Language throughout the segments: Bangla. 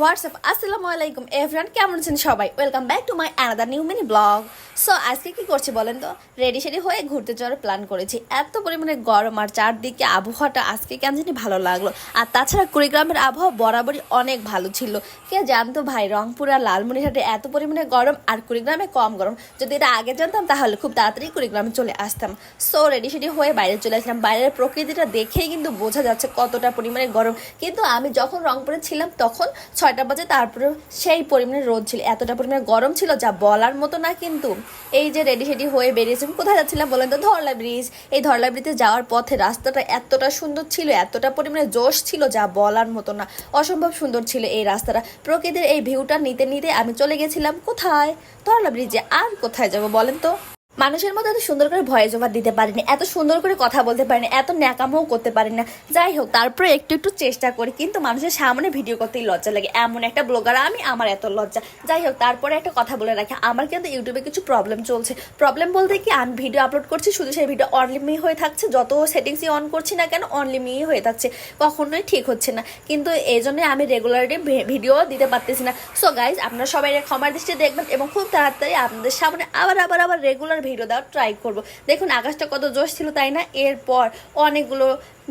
হোয়াটসঅ্যাপ, আসসালামু আলাইকুম। এভরান কেমন আছেন সবাই? Welcome back to my another new mini blog so আজকে কি করছি বলেন তো? রেডি সেডি হয়ে ঘুরতে যাওয়ার প্ল্যান করেছি। এত পরিমাণে গরম আর চারদিকে আবহাওয়াটা আজকে কেন জানি ভালো লাগল। আর তাছাড়া কুড়িগ্রামের আবহাওয়া বরাবরই অনেক ভালো ছিল। কে জানতো ভাই, রংপুর আর লালমনিরহাটে এত পরিমাণে গরম আর কুড়িগ্রামে কম গরম। যদি এটা আগে জানতাম, তাহলে খুব তাড়াতাড়ি কুড়িগ্রামে চলে আসতাম। সো রেডি সেডি হয়ে বাইরে চলে আসলাম। বাইরের প্রকৃতিটা দেখেই কিন্তু বোঝা যাচ্ছে কতটা পরিমাণে গরম। কিন্তু আমি যখন রংপুরে ছিলাম, তখন ছয়টা বাজে তারপরে সেই পরিমাণে রোদ ছিল। এতটা পরিমাণে গরম ছিল যা বলার মতো না কিন্তু। এই যে রেডি সেডি হয়ে বেরিয়েছি, আমি কোথায় যাচ্ছিলাম বলেন তো? ধরলা ব্রিজ। এই ধরলা ব্রিজে যাওয়ার পথে রাস্তাটা এতটা সুন্দর ছিল, এতটা পরিমাণে জোশ ছিল যা বলার মতো না। অসম্ভব সুন্দর ছিল এই রাস্তাটা। প্রকৃতির এই ভিউটা নিতে নিতে আমি চলে গেছিলাম কোথায়? ধরলা ব্রিজে। আর কোথায় যাব বলেন তো? মানুষের মতো এত সুন্দর করে ভয়েস ওভার দিতে পারিনি, এত সুন্দর করে কথা বলতে পারিনি, এত ন্যাকামও করতে পারি না যাই হোক, তারপরে একটু একটু চেষ্টা করি, কিন্তু মানুষের সামনে ভিডিও করতেই লজ্জা লাগে। এমন একটা ব্লগার আমি আমার এত লজ্জা। যাই হোক, তারপরে একটা কথা বলে রাখি, আমার কিন্তু ইউটিউবে কিছু প্রবলেম চলছে। প্রবলেম বলতে কি, আমি ভিডিও আপলোড করছি, শুধু সেই ভিডিও অনলি মি হয়ে থাকছে, যত সেটিংসই অন করছি না কেন অনলি মি হয়ে থাকছে। কখনোই ঠিক হচ্ছে না। কিন্তু এই জন্য আমি রেগুলারলি ভিডিও দিতে পারতেছি না। সো গাইজ আপনারা সবাই ক্ষমার দৃষ্টি দেখবেন এবং খুব তাড়াতাড়ি আপনাদের সামনে আবার আবার আবার রেগুলার ভিডিও দেওয়ার ট্রাই করব। দেখুন, আকাশটা কত জোশ ছিল, তাই না? এরপর অনেকগুলো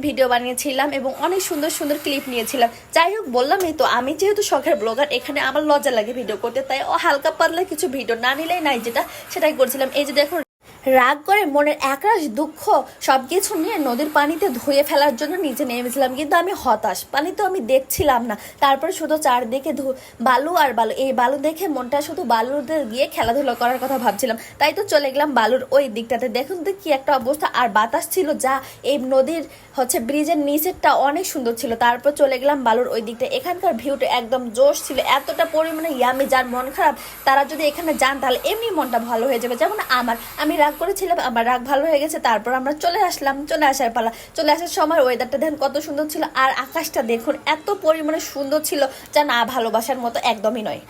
ভিডিও বানিয়েছিলাম এবং অনেক সুন্দর সুন্দর ক্লিপ নিয়েছিলাম। যাই হোক, বললাম এই তো, আমি যেহেতু শখের ব্লগার এখানে আমার লজ্জা লাগে ভিডিও করতে, তাই ও হালকা পাতলা কিছু ভিডিও না নিলেই নাই যেটা, সেটাই করছিলাম। এই যে দেখুন রাগ করে মনের একরাশ দুঃখ সব কিছু নিয়ে নদীর পানিতে ধুয়ে ফেলার জন্য নিচে নেমেছিলাম। কিন্তু আমি হতাশ। পানি তো আমি দেখছিলাম না। তারপর শুধু চারদিকে ধু বালু আর বালু। এই বালু দেখে মনটা শুধু বালুতে গিয়ে খেলাধুলা করার কথা ভাবছিলাম। তাই তো চলে গেলাম বালুর ওই দিকটাতে। দেখুন তো কি একটা অবস্থা। আর বাতাস ছিল যা এই নদীর হচ্ছে ব্রিজের নিচেরটা অনেক সুন্দর ছিল। তারপর চলে গেলাম বালুর ওই দিকটা। এখানকার ভিউটা একদম জোশ ছিল। এতটা পরিমাণে ইয়ামি যার মন খারাপ, তারা যদি এখানে যান তাহলে এমনি মনটা ভালো হয়ে যাবে। যেমন আমার। আমি রাগ করেছিলাম, আমার রাগ ভালো হয়ে গেছে, তারপর আমরা চলে আসলাম, চলে আসার পালা। চলে আসার সময় ওয়েদারটা দেখেন কত সুন্দর ছিল, আর আকাশটা দেখুন এত পরিমাণে সুন্দর ছিল যা না ভালোবাসার মতো একদমই নয়।